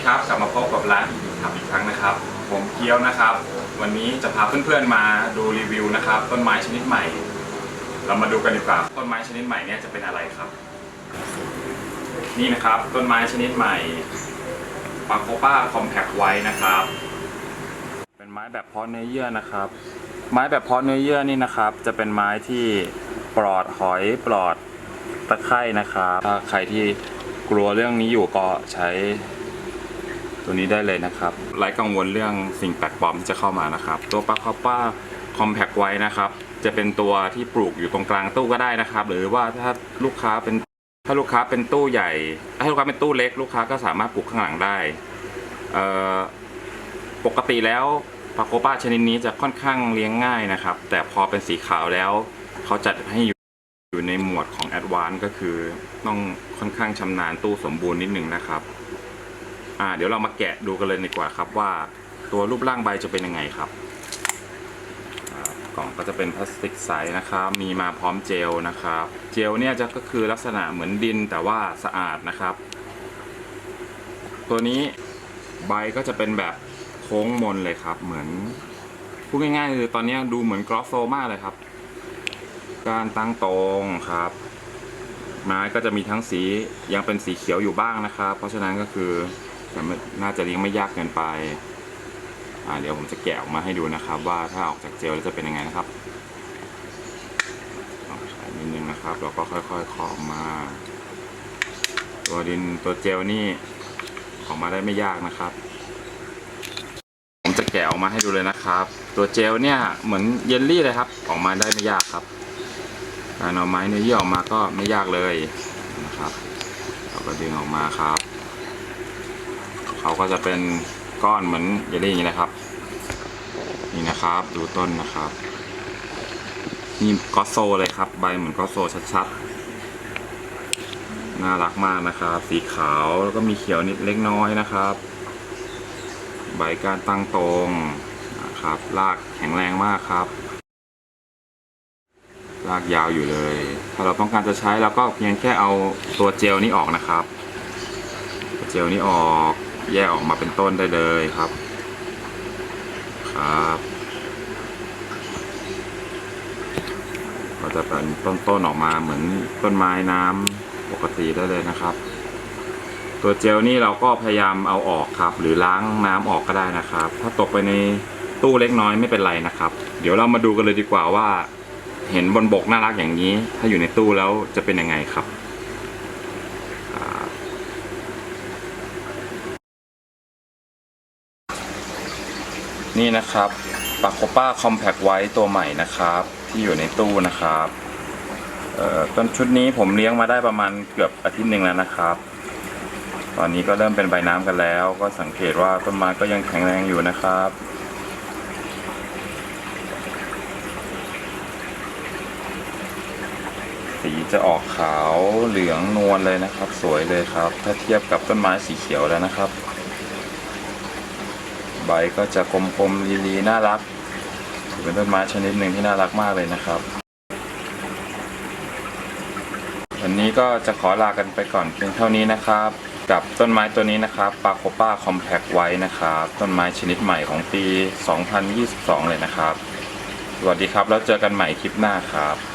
ดีครับกลับมาพบกับร้านอีกครับอีกครั้งนะครับ ผมเกียวนะครับ วันนี้จะพาเพื่อนๆมาดูรีวิวนะครับ ต้นไม้ชนิดใหม่ เรามาดูกันดีกว่าต้นไม้ชนิดใหม่เนี่ยจะเป็นอะไรครับ นี่นะครับต้นไม้ชนิดใหม่ปาโคป้าคอมแพคไว้นะครับ เป็นไม้แบบเพาะเนื้อเยื่อนะครับ ไม้แบบเพาะเนื้อเยื่อนี่นะครับ จะเป็นไม้ที่ปลอดหอยปลอดตะไคร่นะครับ ถ้าใครที่กลัวเรื่องนี้อยู่ก็ใช้ ตัวนี้ได้เลยนะครับไร้กังวลเรื่องสิ่งแปลกปลอมที่จะเข้ามานะครับ ตัวปลาคอปป้าคอมแพคไว้นะครับ จะเป็นตัวที่ปลูกอยู่ตรงกลางตู้ก็ได้นะครับ หรือว่าถ้าลูกค้าเป็นถ้าลูกค้าเป็นตู้ใหญ่ ถ้าลูกค้าเป็นตู้เล็ก ลูกค้าก็สามารถปลูกข้างหลังได้เอ่อปกติแล้วปาโกป้าชนิดนี้จะค่อนข้างเลี้ยงง่ายนะครับ แต่พอเป็นสีขาวแล้ว เขาจัดให้อยู่อยู่ในหมวดของแอดวานก็คือต้องค่อนข้างชำนาญตู้สมบูรณ์นิดหนึ่งนะครับ อ่าเดี๋ยวเรามาแกะดูกันเลยดีกว่าครับว่าตัวรูปร่างใบจะเป็นยังไงครับกล่องก็จะเป็นพลาสติกใสนะครับ มีมาพร้อมเจลนะครับ เจลเนี่ยจะก็คือลักษณะเหมือนดินแต่ว่าสะอาดนะครับ ตัวนี้ใบก็จะเป็นแบบโค้งมนเลยครับ เหมือนพูดง่ายๆคือตอนนี้ดูเหมือนกรอสโซมากเลยครับ การตั้งตรงครับ ไม้ก็จะมีทั้งสียังเป็นสีเขียวอยู่บ้างนะครับ เพราะฉะนั้นก็คือ ม่น่าจะเลี้ยงไม่ยากเกินไปอ่าเดี๋ยวผมจะแกะออกมาให้ดูนะครับ ว่าถ้าออกจากเจลแล้วจะเป็นยังไงนะครับใช้นิดนึงนะครับแล้วก็ค่อยๆขอออมา ตัวดินตัวเจลนี่ออกมาได้ไม่ยากนะครับ ผมจะแกะออกมาให้ดูเลยนะครับ ตัวเจลเนี่ยเหมือนเยลลี่เลยครับ ออกมาได้ไม่ยากครับการเอาไม้เนื้อเยื่อออกมาก็ไม่ยากเลยนะครับ เราก็ดึงออกมาครับ เขาก็จะเป็นก้อนเหมือนเยลลี่อย่างนี้นะครับ นี่นะครับ ดูต้นนะครับนี่กอโซเลยครับ ใบเหมือนกอโซชัดๆ น่ารักมากนะครับ สีขาวแล้วก็มีเขียวนิดเล็กน้อยนะครับ ใบการตั้งตรงนะครับรากแข็งแรงมากครับรากยาวอยู่เลย ถ้าเราต้องการจะใช้เราก็เพียงแค่เอาตัวเจลนี้ออกนะครับ เจลนี้ออก แยกออกมาเป็นต้นได้เลยครับ ครับก็จะเป็นต้นๆออกมาเหมือนต้นไม้น้ำปกติได้เลยนะครับ ตัวเจลนี่เราก็พยายามเอาออกครับ หรือล้างน้ำออกก็ได้นะครับ ถ้าตกไปในตู้เล็กน้อยไม่เป็นไรนะครับ เดี๋ยวเรามาดูกันเลยดีกว่าว่า เห็นบนบกน่ารักอย่างนี้ ถ้าอยู่ในตู้แล้วจะเป็นยังไงครับ นี่นะครับปาโคป้าคอมแพคไว้ตัวใหม่นะครับ ที่อยู่ในตู้นะครับเออต้นชุดนี้ผมเลี้ยงมาได้ประมาณเกือบอาทิตย์หนึ่งแล้วนะครับ ตอนนี้ก็เริ่มเป็นใบน้ำกันแล้ว ก็สังเกตว่าต้นไม้ก็ยังแข็งแรงอยู่นะครับสีจะออกขาวเหลืองนวลเลยนะครับ สวยเลยครับ ถ้าเทียบกับต้นไม้สีเขียวแล้วนะครับ ใบก็จะกลมๆลีๆน่ารักถือเป็นต้นไม้ชนิดหนึ่งที่น่ารักมากเลยนะครับวันนี้ก็จะขอลากันไปก่อนเพียงเท่านี้นะครับ กับต้นไม้ตัวนี้นะครับปาโคป้าคอมแพคไว้นะครับ ต้นไม้ชนิดใหม่ของปี 2022 เลยนะครับ สวัสดีครับ แล้วเจอกันใหม่คลิปหน้าครับ「